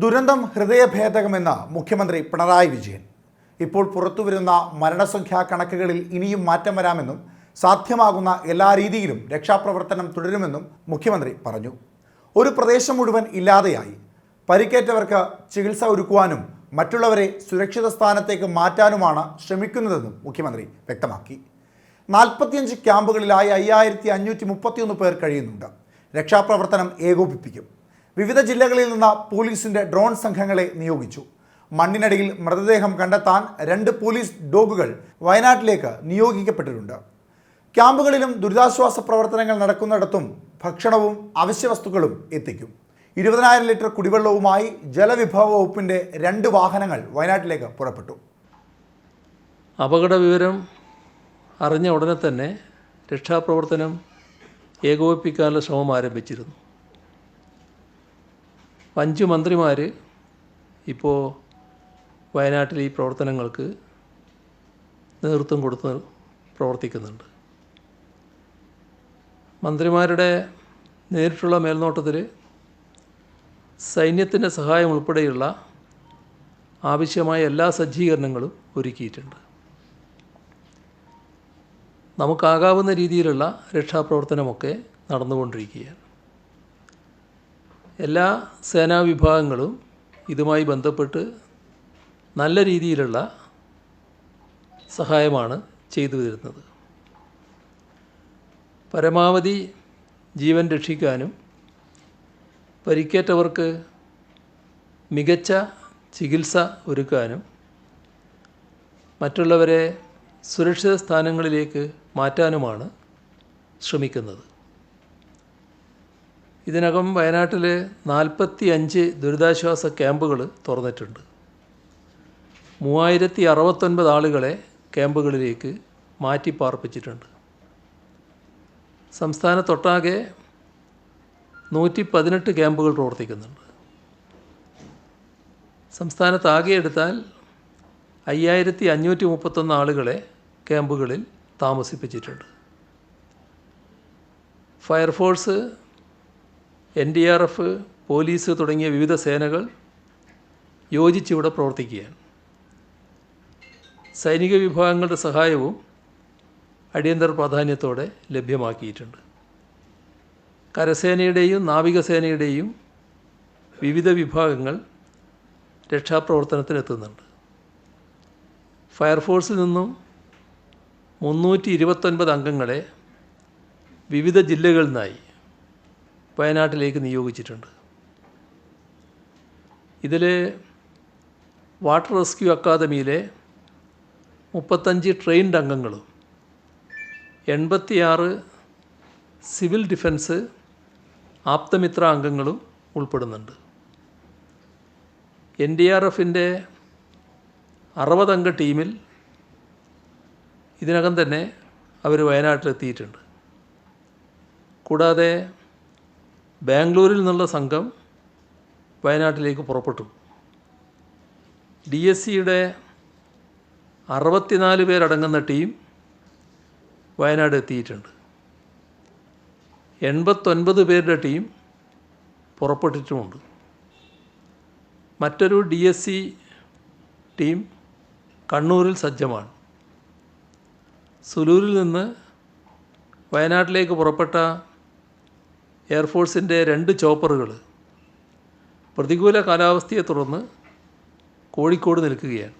ദുരന്തം ഹൃദയഭേദകമെന്ന് മുഖ്യമന്ത്രി പിണറായി വിജയൻ. ഇപ്പോൾ പുറത്തുവരുന്ന മരണസംഖ്യാ കണക്കുകളിൽ ഇനിയും മാറ്റം വരാമെന്നും സാധ്യമാകുന്ന എല്ലാ രീതിയിലും രക്ഷാപ്രവർത്തനം തുടരുമെന്നും മുഖ്യമന്ത്രി പറഞ്ഞു. ഒരു പ്രദേശം മുഴുവൻ ഇല്ലാതെയായി. പരിക്കേറ്റവർക്ക് ചികിത്സ ഒരുക്കുവാനും മറ്റുള്ളവരെ സുരക്ഷിത സ്ഥാനത്തേക്ക് മാറ്റാനുമാണ് ശ്രമിക്കുന്നതെന്നും മുഖ്യമന്ത്രി വ്യക്തമാക്കി. നാൽപ്പത്തിയഞ്ച് ക്യാമ്പുകളിലായി അയ്യായിരത്തി അഞ്ഞൂറ്റി മുപ്പത്തിയൊന്ന് പേർ കഴിയുന്നുണ്ട്. രക്ഷാപ്രവർത്തനം ഏകോപിപ്പിക്കും. വിവിധ ജില്ലകളിൽ നിന്ന് പോലീസിന്റെ ഡ്രോൺ സംഘങ്ങളെ നിയോഗിച്ചു. മണ്ണിനടിയിൽ മൃതദേഹം കണ്ടെത്താൻ രണ്ട് പോലീസ് ഡോഗുകൾ വയനാട്ടിലേക്ക് നിയോഗിക്കപ്പെട്ടിട്ടുണ്ട്. ക്യാമ്പുകളിലും ദുരിതാശ്വാസ പ്രവർത്തനങ്ങൾ നടക്കുന്നിടത്തും ഭക്ഷണവും അവശ്യവസ്തുക്കളും എത്തിക്കും. ഇരുപതിനായിരം ലിറ്റർ കുടിവെള്ളവുമായി ജലവിഭവ വകുപ്പിന്റെ രണ്ട് വാഹനങ്ങൾ വയനാട്ടിലേക്ക് പുറപ്പെട്ടു. അപകട വിവരം അറിഞ്ഞ ഉടനെ തന്നെ രക്ഷാപ്രവർത്തനം ഏകോപിപ്പിക്കാനുള്ള ശ്രമം ആരംഭിച്ചിരുന്നു. അഞ്ച് മന്ത്രിമാർ ഇപ്പോൾ വയനാട്ടിൽ ഈ പ്രവർത്തനങ്ങൾക്ക് നേതൃത്വം കൊടുത്ത് പ്രവർത്തിക്കുന്നുണ്ട്. മന്ത്രിമാരുടെ നേരിട്ടുള്ള മേൽനോട്ടത്തിൽ സൈന്യത്തിന്റെ സഹായം ഉൾപ്പെടെയുള്ള ആവശ്യമായ എല്ലാ സജ്ജീകരണങ്ങളും ഒരുക്കിയിട്ടുണ്ട്. നമുക്കാകാവുന്ന രീതിയിലുള്ള രക്ഷാപ്രവർത്തനമൊക്കെ നടന്നുകൊണ്ടിരിക്കുകയാണ്. എല്ലാ സേനാ വിഭാഗങ്ങളും ഇതുമായി ബന്ധപ്പെട്ട് നല്ല രീതിയിലുള്ള സഹായമാണ് ചെയ്തു വരുന്നത് പരമാവധി ജീവൻ രക്ഷിക്കാനും പരിക്കേറ്റവർക്ക് മികച്ച ചികിത്സ ഒരുക്കാനും മറ്റുള്ളവരെ സുരക്ഷിത സ്ഥാനങ്ങളിലേക്ക് മാറ്റാനുമാണ് ശ്രമിക്കുന്നത്. ഇതിനകം വയനാട്ടിൽ നാൽപ്പത്തി അഞ്ച് ദുരിതാശ്വാസ ക്യാമ്പുകൾ തുറന്നിട്ടുണ്ട്. മൂവായിരത്തി അറുപത്തൊൻപത് ആളുകളെ ക്യാമ്പുകളിലേക്ക് മാറ്റി പാർപ്പിച്ചിട്ടുണ്ട് സംസ്ഥാനത്തൊട്ടാകെ നൂറ്റി പതിനെട്ട് ക്യാമ്പുകൾ പ്രവർത്തിക്കുന്നുണ്ട്. സംസ്ഥാനത്താകെ എടുത്താൽ അയ്യായിരത്തി അഞ്ഞൂറ്റി മുപ്പത്തൊന്ന് ആളുകളെ ക്യാമ്പുകളിൽ താമസിപ്പിച്ചിട്ടുണ്ട്. Fire force N D R F police തുടങ്ങിയ വിവിധ സേനകൾ യോജിച്ചിവിടെ പ്രവർത്തിക്കുകയാണ്. സൈനിക വിഭാഗങ്ങളുടെ സഹായവും അടിയന്തര പ്രാധാന്യത്തോടെ ലഭ്യമാക്കിയിട്ടുണ്ട്. കരസേനയുടെയും നാവികസേനയുടെയും വിവിധ വിഭാഗങ്ങൾ രക്ഷാപ്രവർത്തനത്തിനെത്തുന്നുണ്ട്. ഫയർഫോഴ്സിൽ നിന്നും മുന്നൂറ്റി ഇരുപത്തൊൻപത് അംഗങ്ങളെ വിവിധ ജില്ലകളിൽ നിന്നായി വയനാട്ടിലേക്ക് നിയോഗിച്ചിട്ടുണ്ട്. ഇതിൽ വാട്ടർ റെസ്ക്യൂ അക്കാദമിയിലെ മുപ്പത്തഞ്ച് ട്രെയിൻഡ് അംഗങ്ങളും എൺപത്തിയാറ് സിവിൽ ഡിഫൻസ് ആപ്തമിത്ര അംഗങ്ങളും ഉൾപ്പെടുന്നുണ്ട്. എൻ ഡി ആർ എഫിന്റെ അറുപതംഗ ടീമിൽ ഇതിനകം തന്നെ അവർ വയനാട്ടിലെത്തിയിട്ടുണ്ട്. കൂടാതെ ബാംഗ്ലൂരിൽ നിന്നുള്ള സംഘം വയനാട്ടിലേക്ക് പുറപ്പെട്ടു. ഡി എസ് സിയുടെ അറുപത്തിനാല് പേരടങ്ങുന്ന ടീം വയനാട് എത്തിയിട്ടുണ്ട്. എൺപത്തൊൻപത് പേരുടെ ടീം പുറപ്പെട്ടിട്ടുമുണ്ട്. മറ്റൊരു ഡി എസ് സി ടീം കണ്ണൂരിൽ സജ്ജമാണ്. സുലൂരിൽ നിന്ന് വയനാട്ടിലേക്ക് പുറപ്പെട്ട എയർഫോഴ്സിന്റെ രണ്ട് ചോപ്പറുകൾ പ്രതികൂല കാലാവസ്ഥയെ തുടർന്ന് കോഴിക്കോട് നിൽക്കുകയാണ്.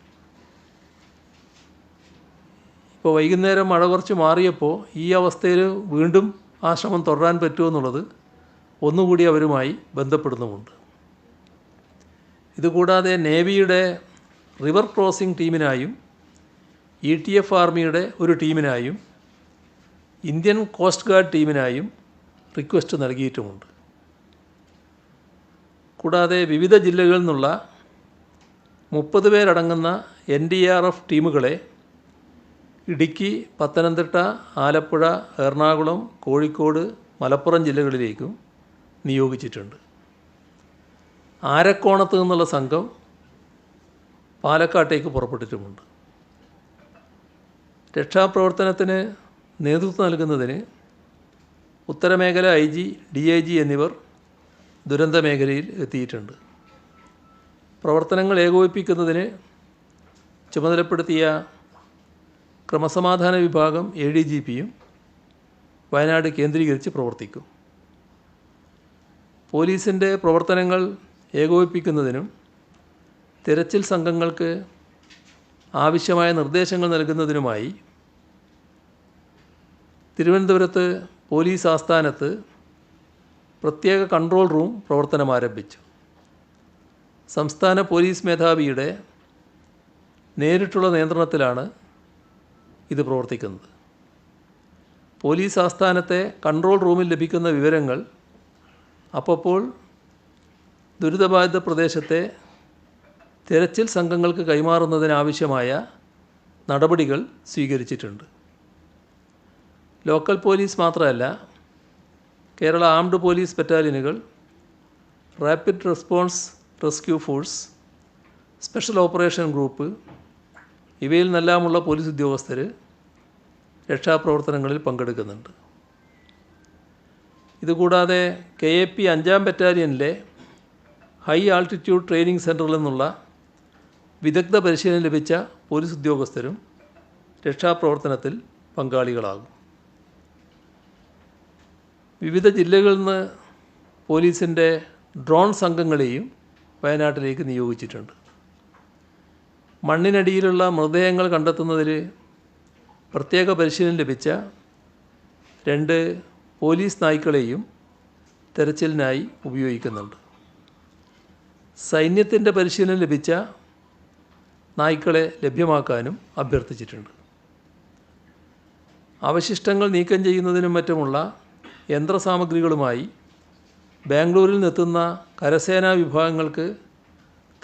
ഇപ്പോൾ വൈകുന്നേരം മഴ കുറച്ച് മാറിയപ്പോൾ ഈ അവസ്ഥയിൽ വീണ്ടും ആ ശ്രമം തുടരാൻ പറ്റുമോ എന്നുള്ളത് ഒന്നുകൂടി അവരുമായി ബന്ധപ്പെടുന്നുമുണ്ട്. ഇതുകൂടാതെ നേവിയുടെ റിവർ ക്രോസിംഗ് ടീമിനായും ഇ ടി എഫ് ആർമിയുടെ ഒരു ടീമിനായും ഇന്ത്യൻ കോസ്റ്റ് ഗാർഡ് ടീമിനായും റിക്വസ്റ്റ് നൽകിയിട്ടുമുണ്ട്. കൂടാതെ വിവിധ ജില്ലകളിൽ നിന്നുള്ള മുപ്പത് പേരടങ്ങുന്ന എൻ ഡി ആർ എഫ് ടീമുകളെ ഇടുക്കി പത്തനംതിട്ട ആലപ്പുഴ എറണാകുളം കോഴിക്കോട് മലപ്പുറം ജില്ലകളിലേക്കും നിയോഗിച്ചിട്ടുണ്ട്. ആരക്കോണത്ത് നിന്നുള്ള സംഘം പാലക്കാട്ടേക്ക് പുറപ്പെട്ടിട്ടുമുണ്ട്. രക്ഷാപ്രവർത്തനത്തിന് നേതൃത്വം നൽകുന്നതിന് ഉത്തരമേഖല I G D I G എന്നിവർ ദുരന്ത മേഖലയിൽ എത്തിയിട്ടുണ്ട്. പ്രവർത്തനങ്ങൾ ഏകോപിപ്പിക്കുന്നതിന് ചുമതലപ്പെടുത്തിയ ക്രമസമാധാന വിഭാഗം എ ഡി ജി പിയും വയനാട് കേന്ദ്രീകരിച്ച് പ്രവർത്തിക്കും. പോലീസിന്റെ പ്രവർത്തനങ്ങൾ ഏകോപിപ്പിക്കുന്നതിനും തിരച്ചിൽ സംഘങ്ങൾക്ക് ആവശ്യമായ നിർദ്ദേശങ്ങൾ നൽകുന്നതിനുമായി തിരുവനന്തപുരത്ത് പോലീസ് ആസ്ഥാനത്ത് പ്രത്യേക കൺട്രോൾ റൂം പ്രവർത്തനം ആരംഭിച്ചു. സംസ്ഥാന പോലീസ് മേധാവിയുടെ നേരിട്ടുള്ള നിയന്ത്രണത്തിലാണ് ഇത് പ്രവർത്തിക്കുന്നത്. പോലീസ് ആസ്ഥാനത്തെ കൺട്രോൾ റൂമിൽ ലഭിക്കുന്ന വിവരങ്ങൾ അപ്പോൾ ദുരിതബാധിത പ്രദേശത്തെ തിരച്ചിൽ സംഘങ്ങൾക്ക് കൈമാറുന്നതിനാവശ്യമായ നടപടികൾ സ്വീകരിച്ചിട്ടുണ്ട്. ലോക്കൽ പോലീസ് മാത്രമല്ല Kerala armed police ബറ്റാലിയനുകൾ rapid response rescue force special operation group ഇവയിൽ നിന്നെല്ലാമുള്ള പോലീസ് ഉദ്യോഗസ്ഥർ രക്ഷാപ്രവർത്തനങ്ങളിൽ പങ്കെടുക്കുന്നുണ്ട്. ഇതുകൂടാതെ കെ എ പി അഞ്ചാം ബറ്റാലിയനിലെ ഹൈ ആൾട്ടിറ്റ്യൂഡ് ട്രെയിനിങ് സെന്ററിൽ നിന്നുള്ള വിദഗ്ധ പരിശീലനം ലഭിച്ച പോലീസ് ഉദ്യോഗസ്ഥരും രക്ഷാപ്രവർത്തനത്തിൽ പങ്കാളികളാകും. വിവിധ ജില്ലകളിൽ നിന്ന് പോലീസിന്റെ ഡ്രോൺ സംഘങ്ങളെയും വയനാട്ടിലേക്ക് നിയോഗിച്ചിട്ടുണ്ട്. മണ്ണിനടിയിലുള്ള മൃതദേഹങ്ങൾ കണ്ടെത്തുന്നതിൽ പ്രത്യേക പരിശീലനം ലഭിച്ച രണ്ട് പോലീസ് നായ്ക്കളെയും തെരച്ചിലിനായി ഉപയോഗിക്കുന്നുണ്ട്. സൈന്യത്തിന്റെ പരിശീലനം ലഭിച്ച നായ്ക്കളെ ലഭ്യമാക്കാനും അഭ്യർത്ഥിച്ചിട്ടുണ്ട്. അവശിഷ്ടങ്ങൾ നീക്കം ചെയ്യുന്നതിനും മറ്റുമുള്ള യന്ത്രസാമഗ്രികളുമായി ബാംഗ്ലൂരിൽ നിന്നെത്തുന്ന കരസേനാ വിഭാഗങ്ങൾക്ക്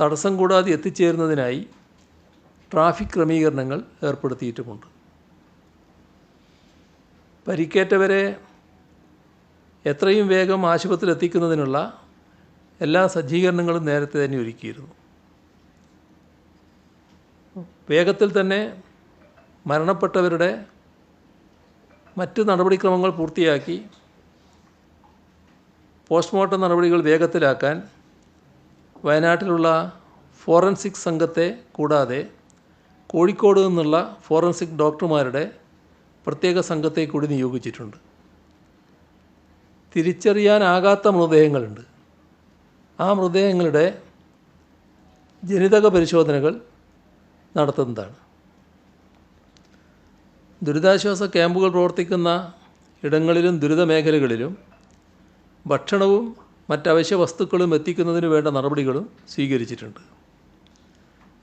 തടസ്സം കൂടാതെ എത്തിച്ചേരുന്നതിനായി ട്രാഫിക് ക്രമീകരണങ്ങൾ ഏർപ്പെടുത്തിയിട്ടുമുണ്ട്. പരിക്കേറ്റവരെ എത്രയും വേഗം ആശുപത്രിയിൽ എത്തിക്കുന്നതിനുള്ള എല്ലാ സജ്ജീകരണങ്ങളും നേരത്തെ തന്നെ ഒരുക്കിയിരുന്നു. വേഗത്തിൽ തന്നെ മരണപ്പെട്ടവരുടെ മറ്റ് നടപടിക്രമങ്ങൾ പൂർത്തിയാക്കി പോസ്റ്റ്മോർട്ടം നടപടികൾ വേഗത്തിലാക്കാൻ വയനാട്ടിലുള്ള ഫോറൻസിക് സംഘത്തെ കൂടാതെ കോഴിക്കോട് നിന്നുള്ള ഫോറൻസിക് ഡോക്ടർമാരുടെ പ്രത്യേക സംഘത്തെ കൂടി നിയോഗിച്ചിട്ടുണ്ട്. തിരിച്ചറിയാനാകാത്ത മൃതദേഹങ്ങളുണ്ട്. ആ മൃതദേഹങ്ങളുടെ ജനിതക പരിശോധനകൾ നടത്തുന്നതാണ്. ദുരിതാശ്വാസ ക്യാമ്പുകൾ പ്രവർത്തിക്കുന്ന ഇടങ്ങളിലും ദുരിത മേഖലകളിലും ഭക്ഷണവും മറ്റവശ്യ വസ്തുക്കളും എത്തിക്കുന്നതിന് വേണ്ട നടപടികളും സ്വീകരിച്ചിട്ടുണ്ട്.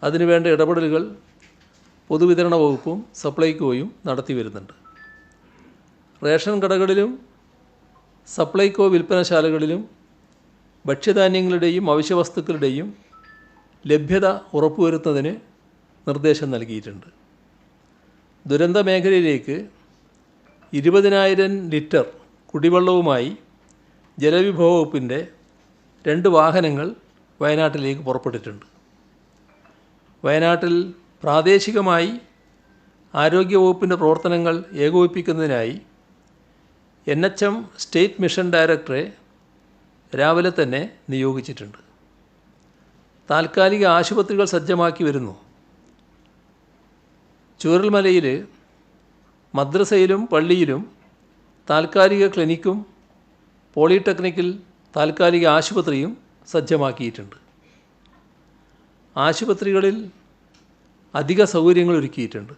അതിനുവേണ്ട ഇടപെടലുകൾ പൊതുവിതരണ വകുപ്പും സപ്ലൈകോയും നടത്തി വരുന്നുണ്ട്. റേഷൻ കടകളിലും സപ്ലൈകോ വിൽപ്പനശാലകളിലും ഭക്ഷ്യധാന്യങ്ങളുടെയും അവശ്യവസ്തുക്കളുടെയും ലഭ്യത ഉറപ്പുവരുത്തുന്നതിന് നിർദ്ദേശം നൽകിയിട്ടുണ്ട്. ദുരന്ത മേഖലയിലേക്ക് ഇരുപതിനായിരം ലിറ്റർ കുടിവെള്ളവുമായി ജലവിഭവ വകുപ്പിന്റെ രണ്ട് വാഹനങ്ങൾ വയനാട്ടിലേക്ക് പുറപ്പെട്ടിട്ടുണ്ട്. വയനാട്ടിൽ പ്രാദേശികമായി ആരോഗ്യവകുപ്പിന്റെ പ്രവർത്തനങ്ങൾ ഏകോപിപ്പിക്കുന്നതിനായി N H M state mission ഡയറക്ടറെ രാവിലെ തന്നെ നിയോഗിച്ചിട്ടുണ്ട്. താൽക്കാലിക ആശുപത്രികൾ സജ്ജമാക്കി വരുന്നു. ചൂരൽമലയിൽ മദ്രസയിലും പള്ളിയിലും താൽക്കാലിക ക്ലിനിക്കും പോളിടെക്നിക്കിൽ താൽക്കാലിക ആശുപത്രിയും സജ്ജമാക്കിയിട്ടുണ്ട്. ആശുപത്രികളിൽ അധിക സൗകര്യങ്ങൾ ഒരുക്കിയിട്ടുണ്ട്.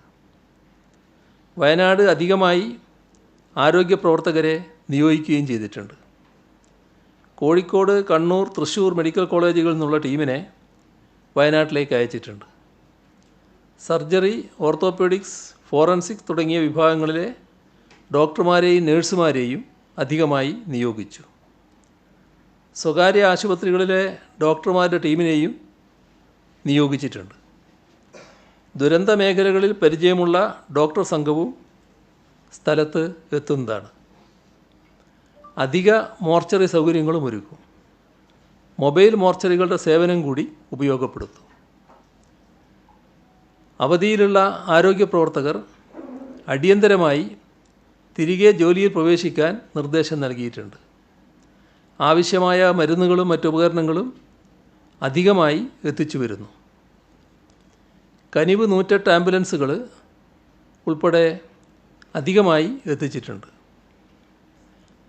വയനാട് അധികമായി ആരോഗ്യ പ്രവർത്തകരെ നിയോഗിക്കുകയും ചെയ്തിട്ടുണ്ട്. കോഴിക്കോട് കണ്ണൂർ തൃശ്ശൂർ മെഡിക്കൽ കോളേജുകളിൽ നിന്നുള്ള ടീമിനെ വയനാട്ടിലേക്ക് അയച്ചിട്ടുണ്ട്. സർജറി ഓർത്തോപെഡിക്സ് ഫോറൻസിക് തുടങ്ങിയ വിഭാഗങ്ങളിലെ ഡോക്ടർമാരെയും നഴ്സുമാരെയും അധികമായി നിയോഗിച്ചു. സ്വകാര്യ ആശുപത്രികളിലെ ഡോക്ടർമാരുടെ ടീമിനെയും നിയോഗിച്ചിട്ടുണ്ട്. ദുരന്ത മേഖലകളിൽ പരിചയമുള്ള ഡോക്ടർ സംഘവും സ്ഥലത്ത് എത്തുന്നതാണ്. അധിക മോർച്ചറി സൗകര്യങ്ങളും ഒരുക്കും. മൊബൈൽ മോർച്ചറികളുടെ സേവനം കൂടി ഉപയോഗപ്പെടുത്തും. അവധിയിലുള്ള ആരോഗ്യ പ്രവർത്തകർ അടിയന്തരമായി തിരികെ ജോലിയിൽ പ്രവേശിക്കാൻ നിർദ്ദേശം നൽകിയിട്ടുണ്ട്. ആവശ്യമായ മരുന്നുകളും മറ്റുപകരണങ്ങളും അധികമായി എത്തിച്ചു വരുന്നു. കനിവ് നൂറ്റെട്ട് ആംബുലൻസുകൾ ഉൾപ്പെടെ അധികമായി എത്തിച്ചിട്ടുണ്ട്.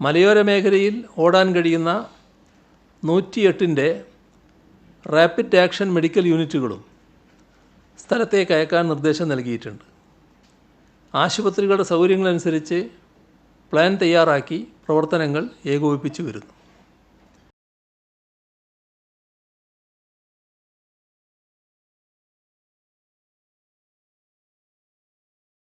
മലയോര മേഖലയിൽ ഓടാൻ കഴിയുന്ന നൂറ്റിയെട്ടിന്റെ റാപ്പിഡ് ആക്ഷൻ മെഡിക്കൽ യൂണിറ്റുകളും സ്ഥലത്തേക്ക് അയക്കാൻ നിർദ്ദേശം നൽകിയിട്ടുണ്ട്. ആശുപത്രികളുടെ സൗകര്യങ്ങളനുസരിച്ച് പ്ലാൻ തയ്യാറാക്കി പ്രവർത്തനങ്ങൾ ഏകോപിപ്പിച്ചു വരുന്നു.